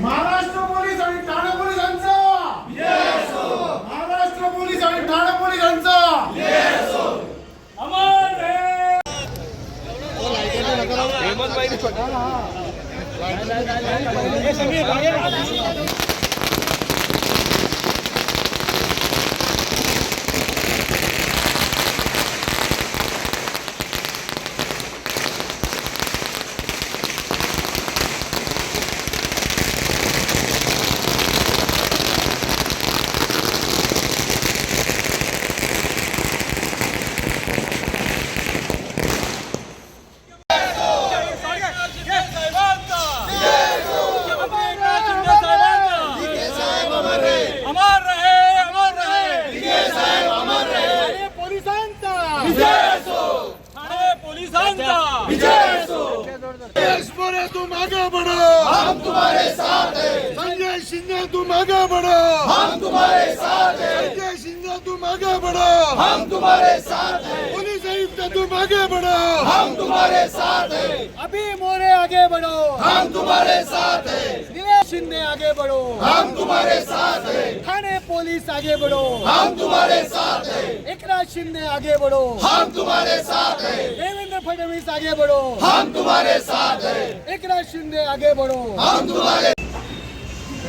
Maharashtra police आणि ठाणे पोलिसांचा Maharashtra police आणि ठाणे पोलिसांचा अमर रहे अमर रहे अमर रहे ठाणे पोलिसांचा ठाणे पोलिसांचा देश बोले तुम आगे बढ़ो हम तुम्हारे साथ हैं सिन्हा तुम आगे बढ़ो हम तुम्हारे साथ हैं। संजय सिन्हा तुम आगे बढ़ो हम तुम्हारे साथ हैं। पुलिस आयुक्त तुम आगे बढ़ो हम तुम्हारे साथ हैं। अभी मोरे आगे बढ़ो। हम तुम्हारे साथ हैं। दिनेश शिंदे आगे बढ़ो। हम तुम्हारे साथ हैं। थाने पुलिस आगे बढ़ो। हम तुम्हारे साथ हैं। एकनाथ शिंदे आगे बढ़ो। हम तुम्हारे साथ हैं। देवेंद्र फडणवीस आगे बढ़ो। हम तुम्हारे साथ हैं। एकनाथ शिंदे आगे बढ़ो। हम तुम्हारे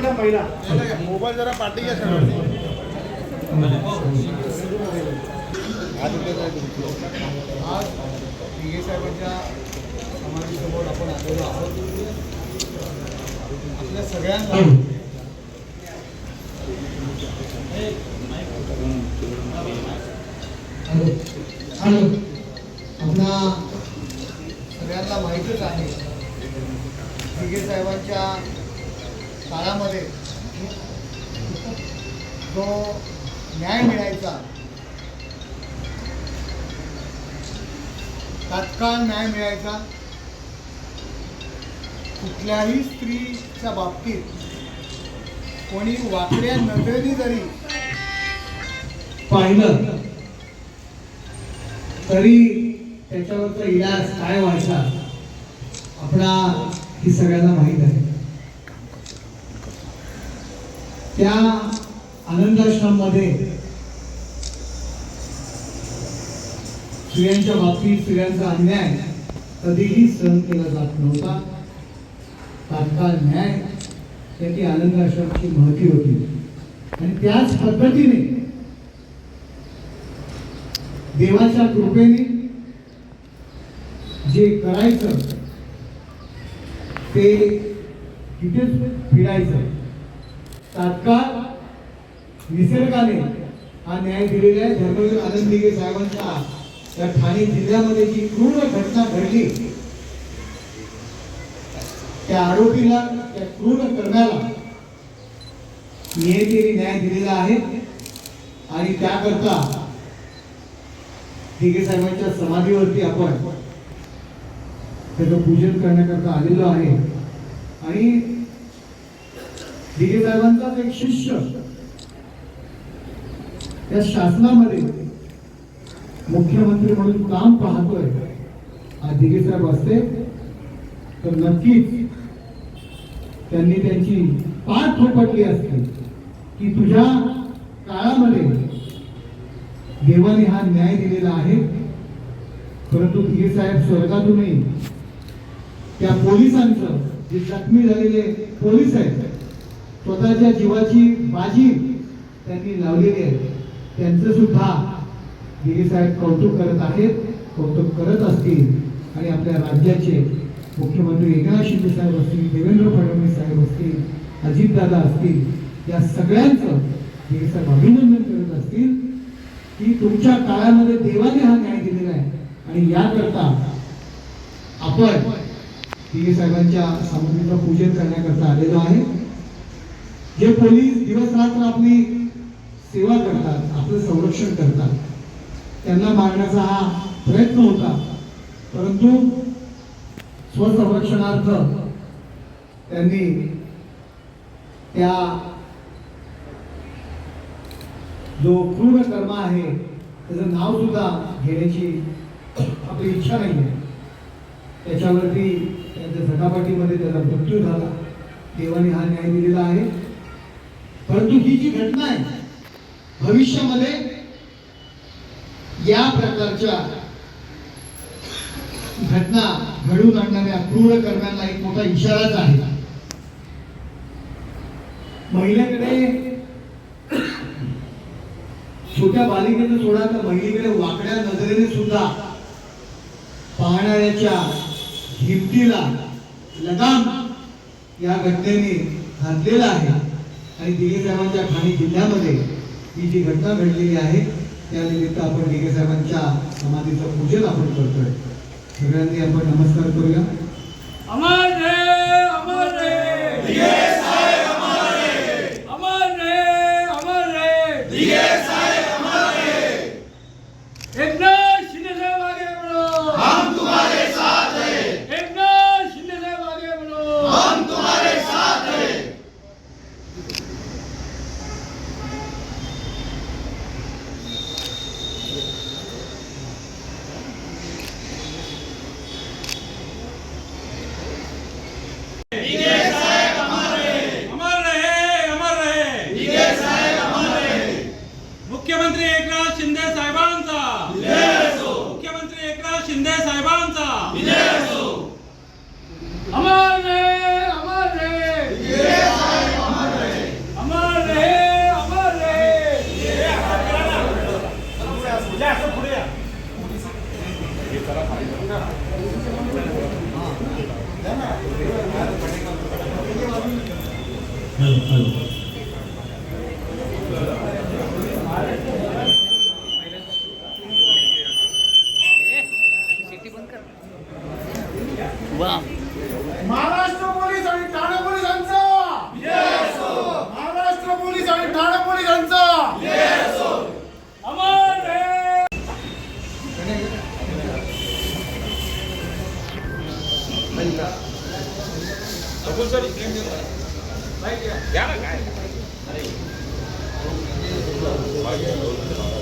मोबाईल जरा पाठी घ्या आज दिघे साहेबांच्या समाजासमोर आपण आलेलो आहोत. आपल्या सगळ्यांना आपणा सगळ्यांना माहीतच आहे. दिगे साहेबांच्या काळामध्ये जो न्याय मिळायचा. तात्काळ न्याय मिळायचा. कुठल्याही स्त्रीच्या बाबतीत कोणी वाकड्या नजरेने जरी पाहिलं तरी त्याच्यावरचा इलाज काय व्हायचा आपणा ही सगळ्यांना माहीत आहे. त्या आनंदाश्रममध्ये स्त्रियांच्या बाबतीत स्त्रियांचा अन्याय कधीही सहन केला जात नव्हता. तात्काळ न्याय त्याची आनंदाश्रमची महती होती. आणि त्याच पद्धतीने देवाच्या कृपेने जे करायचं ते तिथेच फिरायचं. तात्काळ निसर्गाने हा न्याय दिलेला आहे. धर्मवीर आनंद दिघे साहेबांच्या त्या ठाणे जिल्ह्यामध्ये जी क्रूर घटना घडली त्या आरोपीला त्या क्रूर करण्याला नियतीने न्याय दिलेला आहे. आणि त्याकरता दिघे साहेबांच्या समाधीवरती आपण त्याचं पूजन करण्याकरता आलेलो आहे. आणि दिघे साहेबांचाच एक शिष्य या शासनामध्ये मुख्यमंत्री म्हणून काम पाहतोय आज दिघे साहेब असते तर नक्कीच त्यांनी त्यांची पाठ थोपटली असते की तुझ्या काळामध्ये देवाने हा न्याय दिलेला आहे. परंतु दिघे साहेब स्वर्गातूनही त्या पोलिसांचं जे जखमी झालेले पोलीस आहेत स्वतःच्या जीवाची बाजी त्यांनी लावलेली आहे. त्यांचं सुद्धा साहेब कौतुक करत आहेत कौतुक करत असतील. आणि आपल्या राज्याचे मुख्यमंत्री एकनाथ शिंदे साहेब असतील देवेंद्र फडणवीस साहेब असतील अजितदादा असतील या सगळ्यांचं हे साहेब अभिनंदन करत असतील. की तुमच्या काळामध्ये देवाने हा न्याय दिलेला आहे. आणि याकरता आपण दिगे साहेबांच्या सामग्रीचं पूजन करण्याकरता आलेलो आहे. जे पोलीस दिवस रात्र आपली सेवा करतात आपलं संरक्षण करतात त्यांना मारण्याचा हा प्रयत्न होता. परंतु स्वसंरक्षणार्थ त्यांनी त्या जो क्रूर कर्म आहे त्याचं नाव सुद्धा घेण्याची आपली इच्छा नाही आहे त्याच्यावरती त्यांच्या झटापटीमध्ये त्याचा मृत्यू झाला. देवाने हा न्याय दिलेला आहे. परंतु ही जी घटना आहे भविष्यामध्ये या प्रकारच्या घटना घडून आणणाऱ्या क्रूर कर्म्यांना एक मोठा इशाराच आहे. महिलेकडे छोट्या बालिकेचं सोडा तर महिलेकडे वाकड्या नजरेने सुद्धा पाहणाऱ्याच्या हिमतीला लगाम या घटनेने घातलेला आहे. आणि दिघे साहेबांच्या ठाणे जिल्ह्यामध्ये ही जी घटना घडलेली आहे त्या निमित्त आपण दिघे साहेबांच्या समाधीचं पूजन आपण करतोय. सगळ्यांनी आपण नमस्कार करूया. अमर अमर रे दिगे साहेब अमर रे अमर रे अमर रे दिगे साहेब अमर रे एकनाथ शिंदे साहेब आगे बढ़ो हम तुम्हारे साथ हैं एकनाथ शिंदे साहेब आगे बढ़ो हम तुम्हारे साथ हैं अमर रहे अमर रहे मुख्यमंत्री एकनाथ शिंदे साहेबांचा मुख्यमंत्री एकनाथ शिंदे साहेबांचा अमर रे अमर रे दिगे साहेब अमर रे अमर रे अमर रे महाराष्ट्र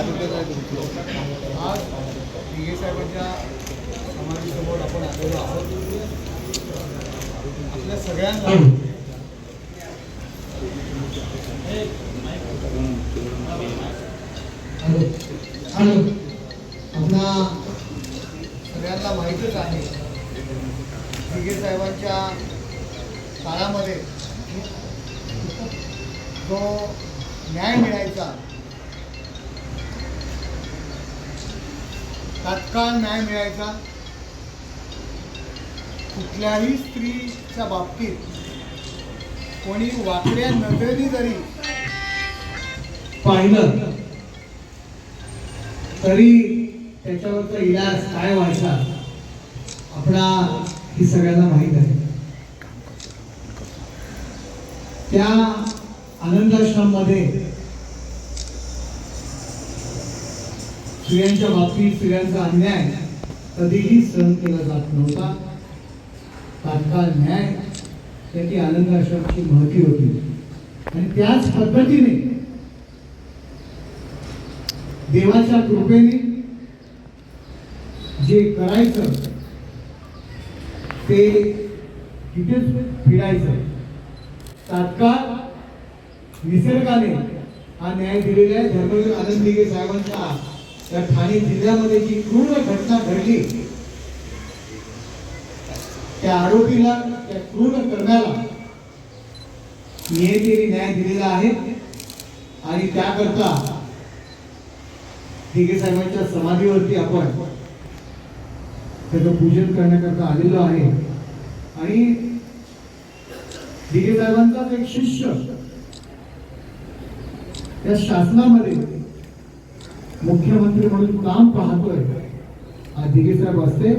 आज पी ए साहेबांच्या समाजासमोर आपण आलेलो आहोत आपल्या सगळ्यांना हॅलो सगळ्यांना माहीतच आहे. दिघे साहेबांच्या काळामध्ये जो न्याय मिळायचा तात्काळ न्याय मिळायचा. कुठल्याही स्त्रीच्या बाबतीत कोणी वाकड्या नजरेने जरी पाहिलं तरी त्याच्यावरचा इलाज काय व्हायचा आपणा ही सगळ्यांना माहीत आहे. त्या आनंदाश्रममध्ये स्त्रियांच्या बाबतीत स्त्रियांचा अन्याय कधीही सहन केला जात नव्हता. तात्काळ न्याय त्याची आनंदाश्रमची महती होती. आणि त्याच पद्धतीने देवाच्या कृपेने जे करायचं ते तिथेच फिरायचं. तात्काळ निसर्गाने हा न्याय दिलेला आहे. धर्मवीर आनंद दिघे साहेबांच्या त्या ठाणे जिल्ह्यामध्ये जी क्रूर घटना घडली त्या आरोपीला त्या क्रूर करण्याला नियतीने न्याय दिलेला आहे. आणि त्याकरता दिघे साहेबांच्या समाधीवरती आपण त्याचं पूजन करण्याकरता आलेलो आहे. आणि दिघे साहेबांचाच एक शिष्य त्या शासनामध्ये मुख्यमंत्री म्हणून काम पाहतोय. आज दिघे साहेब असते.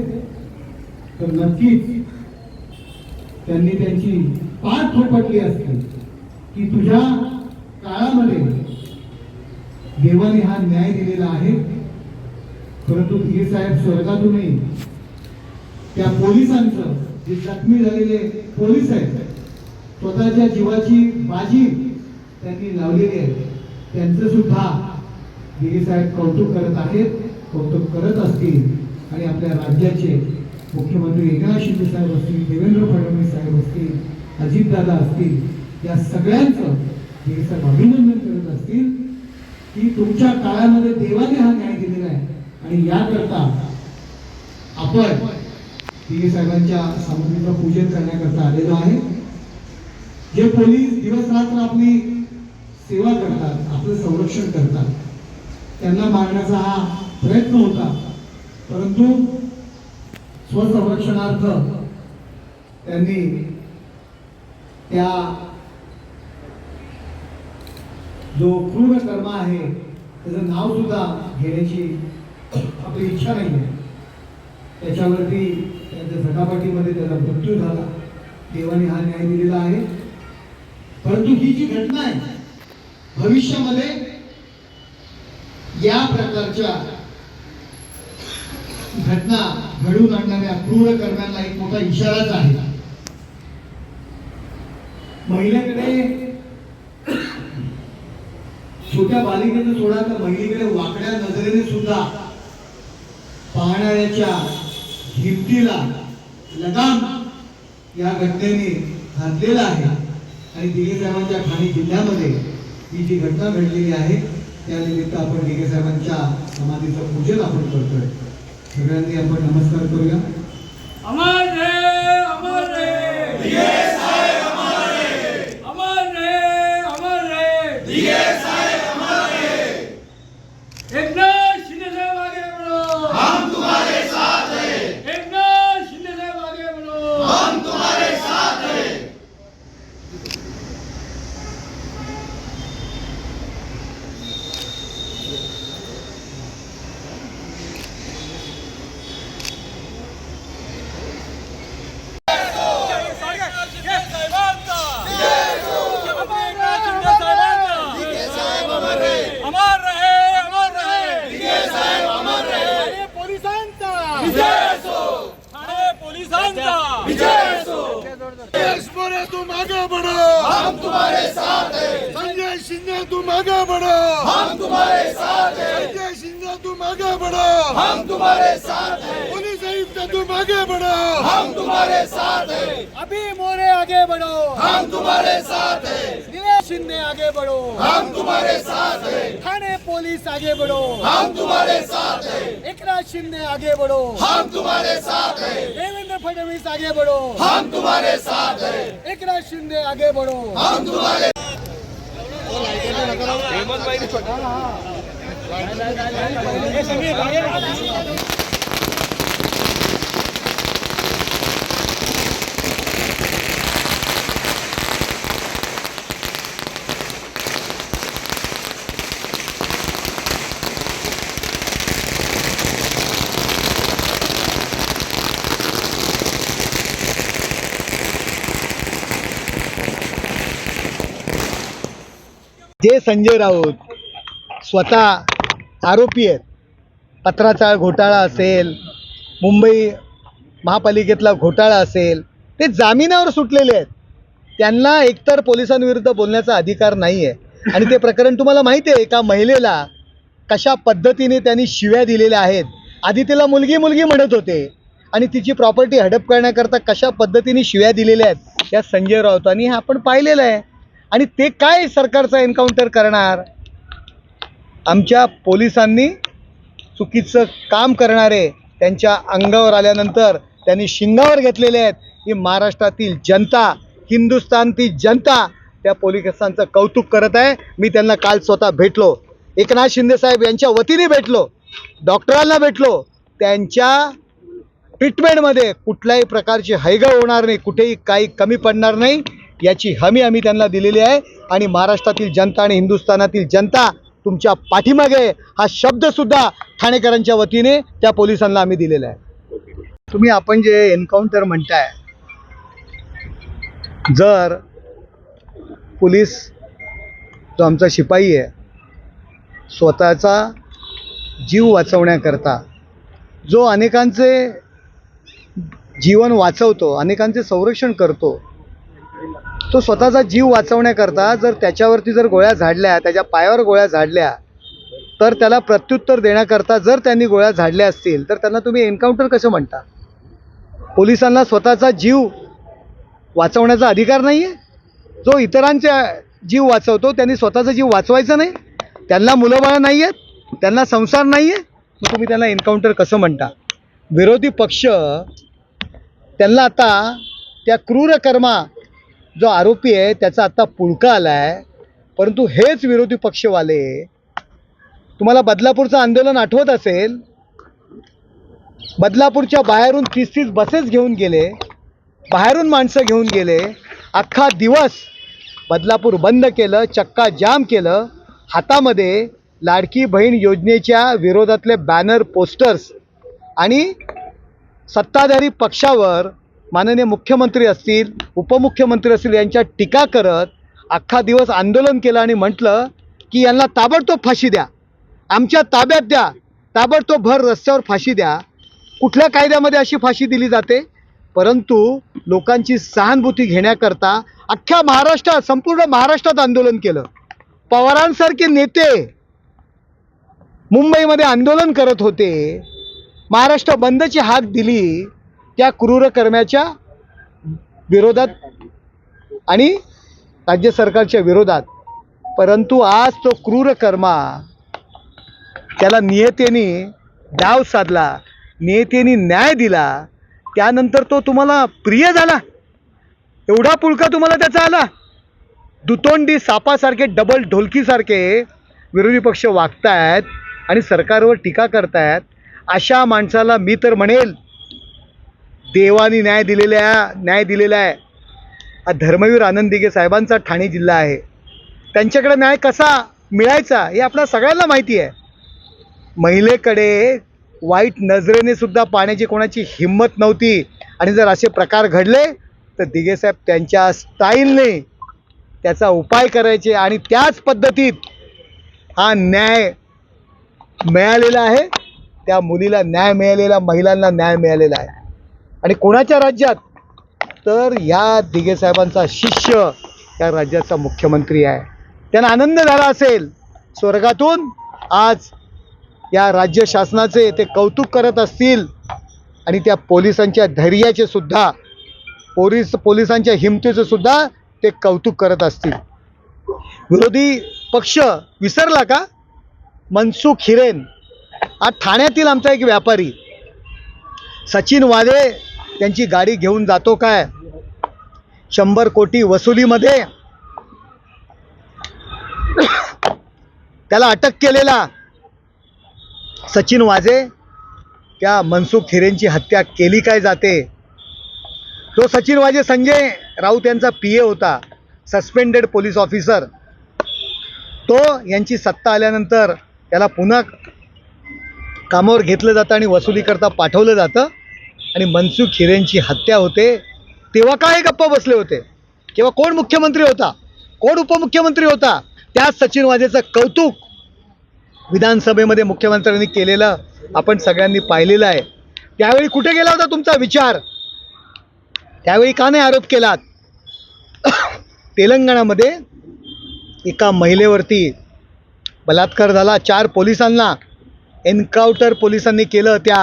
तर नक्कीच त्यांनी त्यांची पाठ थोपटली असते की तुझ्या काळामध्ये देवाने हा न्याय दिलेला आहे. परंतु दिगे साहेब स्वर्गातूनही त्या पोलिसांचं जे जखमी झालेले पोलीस आहेत स्वतःच्या जीवाची बाजी त्यांनी लावलेली आहे. त्यांचं सुद्धा दिघे साहेब कौतुक करत आहेत कौतुक करत असतील. आणि आपल्या राज्याचे मुख्यमंत्री एकनाथ शिंदे साहेब असतील देवेंद्र फडणवीस साहेब असतील अजितदादा असतील या सगळ्यांचं दिघे साहेब अभिनंदन करत असतील. की तुमच्या काळामध्ये देवाने हा न्याय दिलेला आहे. आणि याकरता आपण दिघे साहेबांच्या सामग्रीचं पूजन करण्याकरता आलेलो आहे. जे पोलीस दिवस रात्र आपली सेवा करतात आपलं संरक्षण करतात त्यांना मारण्याचा हा प्रयत्न होता. परंतु स्वसंरक्षणार्थ त्यांनी त्या जो क्रूर कर्म आहे त्याचं नाव सुद्धा घेण्याची आपली इच्छा नाही आहे त्याच्यावरती त्यांच्या झटापटीमध्ये त्याचा मृत्यू झाला. देवाने हा न्याय दिलेला आहे. परंतु ही जी घटना आहे भविष्यामध्ये या प्रकारच्या घटना घडून आणणाऱ्या क्रूर कर्म्यांना एक मोठा इशाराच आहे. महिलेकडे छोट्या बालिकेचं सोडा तर महिलेकडे वाकड्या नजरेने सुद्धा पाहणाऱ्याच्या हिमतीला लगाम या घटनेने घातलेला आहे. आणि दिल्ली साहेबांच्या ठाणे जिल्ह्यामध्ये ही जी घटना घडलेली आहे त्यानिमित्त आपण दिघे साहेबांच्या समाधीचं पूजन आपण करतोय. सगळ्यांनी आपण नमस्कार करूया. अमर अमर रहे दिए साहेब अमर रहे अमर रहे अमर रहे दिए साहेब अमर रहे एकनाथ शिंदे साहेब आगे बढ़ो हम तुम्हारे साथ हैं एकनाथ शिंदे साहेब आगे बढ़ो हम तुम्हारे साथ हैं अमर रहे अमर रहे पोलिसांचा पोलिसांचा बोले तुम आगे बढ़ो। हम तुम्हारे साथ हैं। संजय सिन्हा तुम आगे बढ़ो। हम तुम्हारे साथ हैं। संजय सिन्हा तुम आगे बढ़ो। हम तुम्हारे साथ हैं। पुलिस आयुक्त तुम आगे बढ़ो। हम तुम्हारे साथ हैं। अभी मोरे आगे बढ़ो। हम तुम्हारे साथ हैं। दिनेश शिंदे आगे बढ़ो। हम तुम्हारे साथ हैं। थाने पुलिस आगे बढ़ो। हम तुम्हारे साथ हैं। एकनाथ शिंदे आगे बढ़ो। हम तुम्हारे साथ हैं। फडणवीस आगे बढ़ो। हम तुम्हारे साथ हैं। एकनाथ शिंदे आगे बढ़ो। हम तुम्हारे जे संजय राऊत स्वतः आरोपी आहेत पत्राचा घोटाळा असेल मुंबई महापालिकेतला घोटाळा असेल ते जामिनावर सुटलेले आहेत. त्यांना एकतर पोलिसांविरुद्ध बोलण्याचा अधिकार नाही आहे आणि ते प्रकरण तुम्हाला माहिती आहे एका महिलेला कशा पद्धतीने त्यांनी शिव्या दिलेल्या आहेत. आधी तिला मुलगी मुलगी म्हणत होते. आणि तिची प्रॉपर्टी हडप करण्याकरता कशा पद्धतीने शिव्या दिलेल्या आहेत या संजय राऊतांनी हे आपण पाहिलेलं आहे. आणि ते काय सरकारचा एन्काउंटर करणार? आमच्या पोलिसांनी चुकीचं काम करणारे त्यांच्या अंगावर आल्यानंतर त्यांनी शिंगावर घेतलेले आहेत. ही महाराष्ट्रातील जनता हिंदुस्थानची जनता त्या पोलिसांचं कौतुक करत आहे. मी त्यांना काल स्वतः भेटलो. एकनाथ शिंदेसाहेब यांच्या वतीने भेटलो. डॉक्टरांना भेटलो. त्यांच्या ट्रीटमेंटमध्ये कुठल्याही प्रकारची हैगळ होणार नाही. कुठेही काही कमी पडणार नाही. याची हमी आम्ही त्यांना दिलेली आहे. आणि महाराष्ट्रातील जनता आणि हिंदुस्थानातील जनता तुमच्या पाठीमागे हा शब्दसुद्धा ठाणेकरांच्या वतीने त्या पोलिसांना आम्ही दिलेला आहे. तुम्ही आपण जे एन्काउंटर म्हणताय जर पोलीस जो आमचा शिपाई आहे स्वतःचा जीव वाचवण्याकरता जो अनेकांचे जीवन वाचवतो अनेकांचे संरक्षण करतो तो स्वतःचा जीव वाचवण्याकरता जर त्याच्यावरती जर गोळ्या झाडल्या त्याच्या पायावर गोळ्या झाडल्या तर त्याला प्रत्युत्तर देण्याकरता जर त्यांनी गोळ्या झाडल्या असतील तर त्यांना तुम्ही एन्काउंटर कसं म्हणता? पोलिसांना स्वतःचा जीव वाचवण्याचा अधिकार नाही आहे जो इतरांच्या जीव वाचवतो त्यांनी स्वतःचा जीव वाचवायचा नाही? त्यांना मुलंबाळं नाही आहेत त्यांना संसार नाही आहे मग तुम्ही त्यांना एन्काउंटर कसं म्हणता? विरोधी पक्ष त्यांना आता त्या क्रूर कर्मा जो आरोपी आहे त्याचा आत्ता पुळका आला आहे परंतु हेच विरोधी पक्षवाले तुम्हाला बदलापूरचं आंदोलन आठवत असेल? बदलापूरच्या बाहेरून तीस तीस बसेस घेऊन गेले बाहेरून माणसं घेऊन गेले अख्खा दिवस बदलापूर बंद केलं चक्का जाम केलं. हातामध्ये लाडकी बहीण योजनेच्या विरोधातले बॅनर पोस्टर्स आणि सत्ताधारी पक्षावर माननीय मुख्यमंत्री असतील उपमुख्यमंत्री असतील यांच्या टीका करत अख्खा दिवस आंदोलन केलं आणि म्हटलं की यांना ताबडतोब फाशी द्या. आमच्या ताब्यात द्या. ताबडतोब भर रस्त्यावर फाशी द्या. कुठल्या कायद्यामध्ये अशी फाशी दिली जाते? परंतु लोकांची सहानुभूती घेण्याकरता अख्ख्या महाराष्ट्रात संपूर्ण महाराष्ट्रात आंदोलन केलं. पवारांसारखे नेते मुंबईमध्ये आंदोलन करत होते. महाराष्ट्र बंदची हाक दिली. त्या क्रूर कर्म्याच्या विरोधात आणि राज्य सरकारच्या विरोधात. परंतु आज तो क्रूर कर्मा त्याला नियतेने डाव साधला नियतेने न्याय दिला त्यानंतर तो तुम्हाला प्रिय झाला. एवढा पुळका तुम्हाला त्याचा आला. दुतोंडी सापासारखे डबल ढोलकीसारखे विरोधी पक्ष वागतायत आणि सरकारवर टीका करतायत. अशा माणसाला मी तर म्हणेल देवाने न्याय दिलेल्या न्याय दिलेला आहे. हा धर्मवीर आनंद दिघे साहेबांचा ठाणे जिल्हा आहे. त्यांच्याकडे न्याय कसा मिळायचा हे आपल्या सगळ्यांना माहिती आहे. महिलेकडे वाईट नजरेने सुद्धा पाण्याची कोणाची हिंमत नव्हती. आणि जर असे प्रकार घडले तर दिघेसाहेब त्यांच्या स्टाईलने त्याचा उपाय करायचे आणि त्याच पद्धतीत हा न्याय मिळालेला आहे. त्या मुलीला न्याय मिळालेला महिलांना न्याय मिळालेला आहे. आणि कोणाच्या राज्यात? तर या दिघेसाहेबांचा शिष्य या राज्याचा मुख्यमंत्री आहे. त्यांना आनंद झाला असेल. स्वर्गातून आज या राज्य शासनाचे ते कौतुक करत असतील आणि त्या पोलिसांच्या धैर्याचे सुद्धा पोलीस पोलिसांच्या हिमतीचं सुद्धा ते कौतुक करत असतील. विरोधी पक्ष विसरला का? मनसुख हिरेन आज ठाण्यातील आमचा एक व्यापारी सचिन वादे त्यांची गाडी घेऊन जातो काय? शंभर कोटी वसुलीमध्ये त्याला अटक केलेला सचिन वाजे त्या मनसुख हिरेंची हत्या केली काय जाते? तो सचिन वाजे संजय राऊत यांचा पी ए होता सस्पेंडेड पोलीस ऑफिसर. तो यांची सत्ता आल्यानंतर त्याला पुन्हा कामावर घेतलं जातं आणि वसुलीकरता पाठवलं जातं. आणि मनसुख हिरेंची हत्या होते तेव्हा काय गप्पा बसले होते? किंवा कोण मुख्यमंत्री होता? कोण उपमुख्यमंत्री होता? त्याच सचिन वाजेचं कौतुक विधानसभेमध्ये मुख्यमंत्र्यांनी केलेलं आपण सगळ्यांनी पाहिलेलं आहे. त्यावेळी कुठे गेला होता तुमचा विचार? त्यावेळी का नाही आरोप केलात? तेलंगणामध्ये एका महिलेवरती बलात्कार झाला. चार पोलिसांना एन्काउंटर पोलिसांनी केलं त्या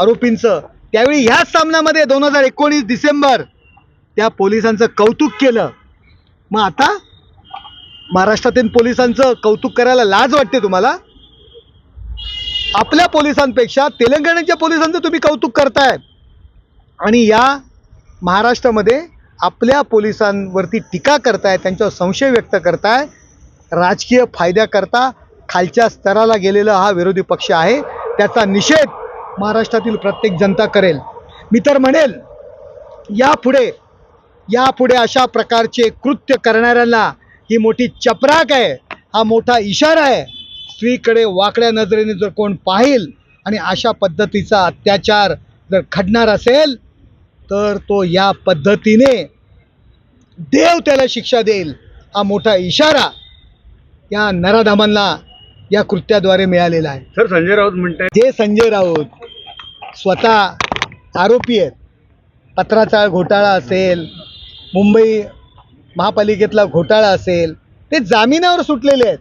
आरोपींचं. त्यावेळी ह्याच सामन्यामध्ये दोन हजार एकोणीस डिसेंबर त्या पोलिसांचं कौतुक केलं. मग आता महाराष्ट्रातील पोलिसांचं कौतुक करायला लाज वाटते तुम्हाला? आपल्या पोलिसांपेक्षा तेलंगणाच्या पोलिसांचं तुम्ही कौतुक करताय. आणि या महाराष्ट्रामध्ये आपल्या पोलिसांवरती टीका करताय त्यांच्यावर संशय व्यक्त करताय राजकीय फायद्याकरता खालच्या स्तराला गेलेला हा विरोधी पक्ष आहे. त्याचा निषेध महाराष्ट्रातील प्रत्येक जनता करेल. मी तर म्हणेल यापुढे यापुढे अशा प्रकारचे कृत्य करणाऱ्यांना ही मोठी चपराक आहे हा मोठा इशारा आहे. स्त्रीकडे वाकड्या नजरेने जर कोण पाहिल आणि अशा पद्धतीचा अत्याचार जर घडणार असेल तर तो या पद्धतीने देव त्याला शिक्षा देईल हा मोठा इशारा या नराधामांना या कृत्याद्वारे मिळालेला आहे. सर संजय राऊत म्हणताय जे संजय राऊत स्वतः आरोपी आहेत. पत्राचा घोटाळा असेल मुंबई महापालिकेतला घोटाळा असेल ते जामिनावर सुटलेले आहेत.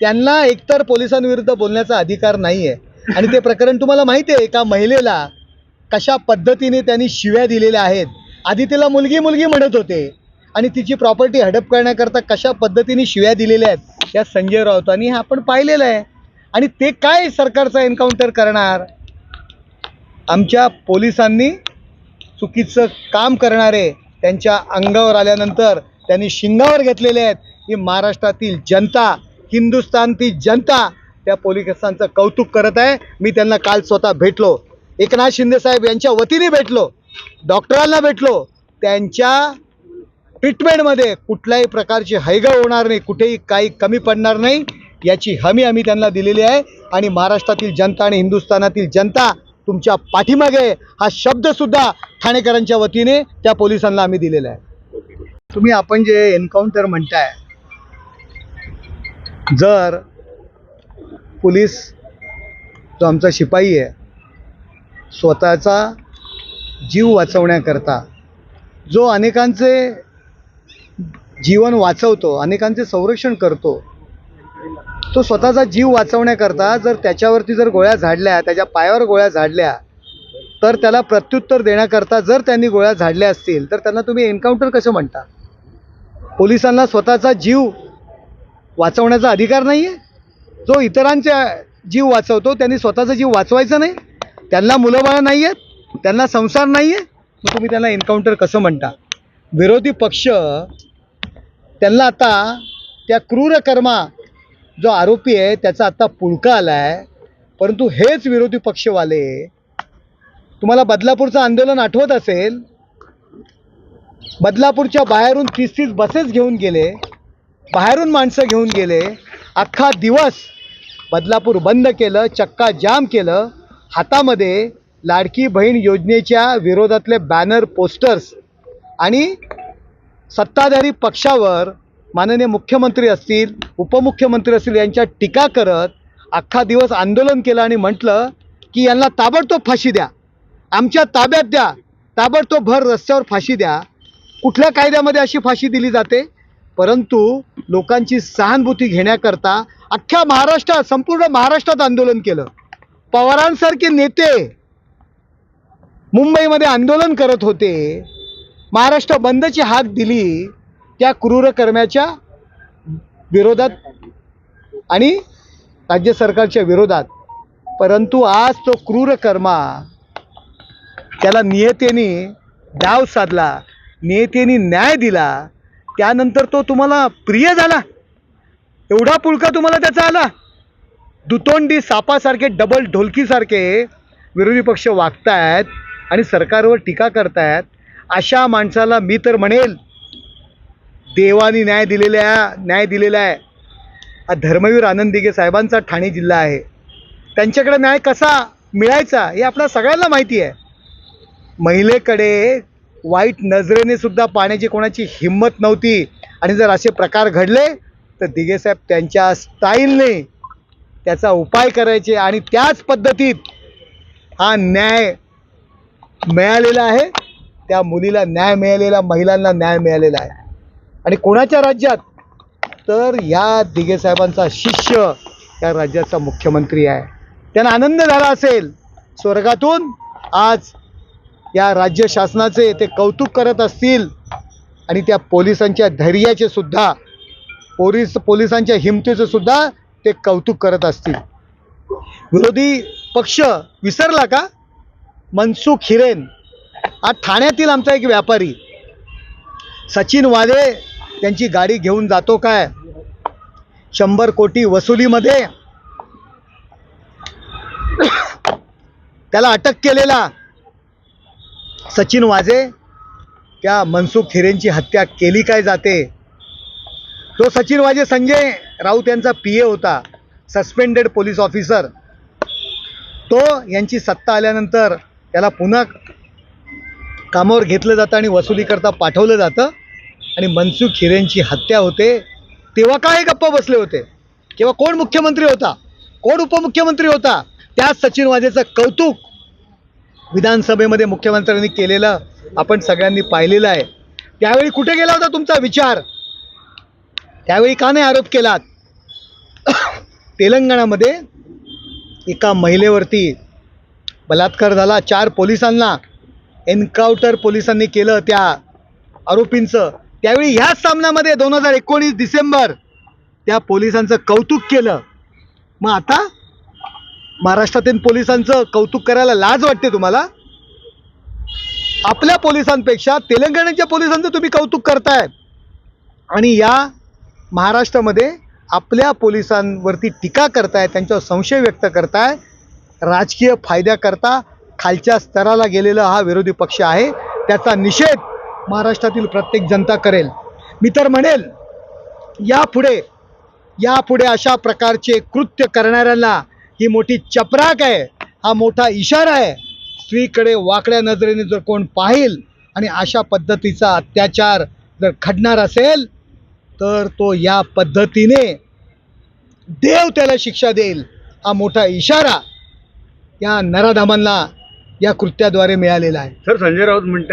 त्यांना एकतर पोलिसांविरुद्ध बोलण्याचा अधिकार नाही आहे आणि ते प्रकरण तुम्हाला माहिती आहे एका महिलेला कशा पद्धतीने त्यांनी शिव्या दिलेल्या आहेत. आधी तिला मुलगी मुलगी म्हणत होते. आणि तिची प्रॉपर्टी हडप करण्याकरता कशा पद्धतीने शिव्या दिलेल्या आहेत त्या संजय राऊतांनी हे आपण पाहिलेलं आहे. आणि ते काय सरकारचा एन्काउंटर करणार? आमच्या पोलिसांनी चुकीचं काम करणारे त्यांच्या अंगावर आल्यानंतर त्यांनी शिंगावर घेतलेले आहेत. ही महाराष्ट्रातील जनता हिंदुस्थानची जनता त्या पोलिसांचं कौतुक करत आहे. मी त्यांना काल स्वतः भेटलो. एकनाथ शिंदे साहेब यांच्या वतीने भेटलो. डॉक्टरांना भेटलो. त्यांच्या ट्रीटमेंटमध्ये कुठल्याही प्रकारची हैगळ होणार नाही. कुठेही काही कमी पडणार नाही. याची हमी आम्ही त्यांना दिलेली आहे. आणि महाराष्ट्रातील जनता आणि हिंदुस्थानातील जनता तुमच्या पाठीमागे हा शब्दसुद्धा ठाणेकरांच्या वतीने त्या पोलिसांना आम्ही दिलेला आहे. तुम्ही आपण जे एन्काउंटर म्हणताय जर पोलीस जो आमचा शिपाई आहे स्वतःचा जीव वाचवण्याकरता जो अनेकांचे जीवन वाचवतो अनेकांचे संरक्षण करतो तो स्वतःचा जीव वाचवण्याकरता जर त्याच्यावरती जर गोळ्या झाडल्या त्याच्या पायावर गोळ्या झाडल्या तर त्याला प्रत्युत्तर देण्याकरता जर त्यांनी गोळ्या झाडल्या असतील तर त्यांना तुम्ही एन्काउंटर कसं म्हणता? पोलिसांना स्वतःचा जीव वाचवण्याचा अधिकार नाही आहे जो इतरांच्या जीव वाचवतो त्यांनी स्वतःचा जीव वाचवायचा नाही? त्यांना मुलंबाळं नाही आहेत त्यांना संसार नाही आहे मग तुम्ही त्यांना एन्काउंटर कसं म्हणता? विरोधी पक्ष त्यांना आता त्या क्रूर कर्मा जो आरोपी आहे त्याचा आत्ता पुळका आला आहे परंतु हेच विरोधी पक्षवाले तुम्हाला बदलापूरचं आंदोलन आठवत असेल? बदलापूरच्या बाहेरून तीस तीस बसेस घेऊन गेले बाहेरून माणसं घेऊन गेले अख्खा दिवस बदलापूर बंद केलं चक्का जाम केलं. हातामध्ये लाडकी बहीण योजनेच्या विरोधातले बॅनर पोस्टर्स आणि सत्ताधारी पक्षावर माननीय मुख्यमंत्री असतील उपमुख्यमंत्री असतील यांच्या टीका करत अख्खा दिवस आंदोलन केलं आणि म्हटलं की यांना ताबडतोब फाशी द्या. आमच्या ताब्यात द्या. ताबडतोब भर रस्त्यावर फाशी द्या. कुठल्या कायद्यामध्ये अशी फाशी दिली जाते? परंतु लोकांची सहानुभूती घेण्याकरता अख्ख्या महाराष्ट्रात संपूर्ण महाराष्ट्रात आंदोलन केलं. पवारांसारखे नेते मुंबईमध्ये आंदोलन करत होते. महाराष्ट्र बंदची हाक दिली. त्या क्रूर कर्म्याच्या विरोधात आणि राज्य सरकारच्या विरोधात. परंतु आज तो क्रूर कर्मा त्याला नियतेने डाव साधला नियतेने न्याय दिला त्यानंतर तो तुम्हाला प्रिय झाला. एवढा पुळका तुम्हाला त्याचा आला. दुतोंडी सापासारखे डबल ढोलकीसारखे विरोधी पक्ष वागतायत आणि सरकारवर टीका करतायत. अशा माणसाला मी तर म्हणेल देवाने न्याय दिलेल्या न्याय दिलेला आहे. हा धर्मवीर आनंद दिघे साहेबांचा ठाणे जिल्हा आहे. त्यांच्याकडे न्याय कसा मिळायचा हे आपल्या सगळ्यांना माहिती आहे. महिलेकडे वाईट नजरेने सुद्धा पाहण्याची कोणाची हिंमत नव्हती. आणि जर असे प्रकार घडले तर दिघेसाहेब त्यांच्या स्टाईलने त्याचा उपाय करायचे आणि त्याच पद्धतीत हा न्याय मिळालेला आहे. त्या मुलीला न्याय मिळालेला महिलांना न्याय मिळालेला आहे. आणि कोणाच्या राज्यात? तर या दिघेसाहेबांचा शिष्य या राज्याचा मुख्यमंत्री आहे. त्यांना आनंद झाला असेल. स्वर्गातून आज या राज्य शासनाचे ते कौतुक करत असतील आणि त्या पोलिसांच्या धैर्याचे सुद्धा पोलीस पोलिसांच्या हिमतीचं सुद्धा ते कौतुक करत असतील. विरोधी पक्ष विसरला का? मनसुख हिरेन आज ठाण्यातील आमचा एक व्यापारी सचिन वादे त्यांची गाडी घेऊन जातो काय? शंभर कोटी वसुलीमध्ये त्याला अटक केलेला सचिन वाजे त्या मनसुख हिरेंची हत्या केली काय जाते? तो सचिन वाजे संजय राऊत यांचा पी ए होता सस्पेंडेड पोलीस ऑफिसर. तो यांची सत्ता आल्यानंतर त्याला पुन्हा कामावर घेतलं जातं आणि वसुलीकरता पाठवलं जातं. आणि मनसुख हिरेंची हत्या होते तेव्हा काय गप्पा बसले होते? किंवा कोण मुख्यमंत्री होता? कोण उपमुख्यमंत्री होता? त्याच सचिन वाजेचं कौतुक विधानसभेमध्ये मुख्यमंत्र्यांनी केलेलं आपण सगळ्यांनी पाहिलेलं आहे. त्यावेळी कुठे गेला होता तुमचा विचार? त्यावेळी का नाही आरोप केलात? तेलंगणामध्ये एका महिलेवरती बलात्कार झाला. चार पोलिसांना एन्काउंटर पोलिसांनी केलं त्या आरोपींचं. त्यावेळी ह्याच सामन्यामध्ये दोन हजार एकोणीस डिसेंबर त्या पोलिसांचं कौतुक केलं. मग आता महाराष्ट्रातील पोलिसांचं कौतुक करायला लाज वाटते तुम्हाला? आपल्या पोलिसांपेक्षा तेलंगणाच्या पोलिसांचं तुम्ही कौतुक करताय. आणि या महाराष्ट्रामध्ये आपल्या पोलिसांवरती टीका करताय त्यांच्यावर संशय व्यक्त करताय राजकीय फायद्याकरता खालच्या स्तराला गेलेला हा विरोधी पक्ष आहे. त्याचा निषेध महाराष्ट्रातील प्रत्येक जनता करेल. मी तर म्हणेल यापुढे यापुढे अशा प्रकारचे कृत्य करणाऱ्यांना ही मोठी चपराक आहे हा मोठा इशारा आहे. स्त्रीकडे वाकड्या नजरेने जर कोण पाहिल आणि अशा पद्धतीचा अत्याचार जर खडणार असेल तर तो या पद्धतीने देव त्याला शिक्षा देईल हा मोठा इशारा या नराधामांना या कृत्याद्वारे मिळालेला आहे. सर संजय राऊत म्हणताय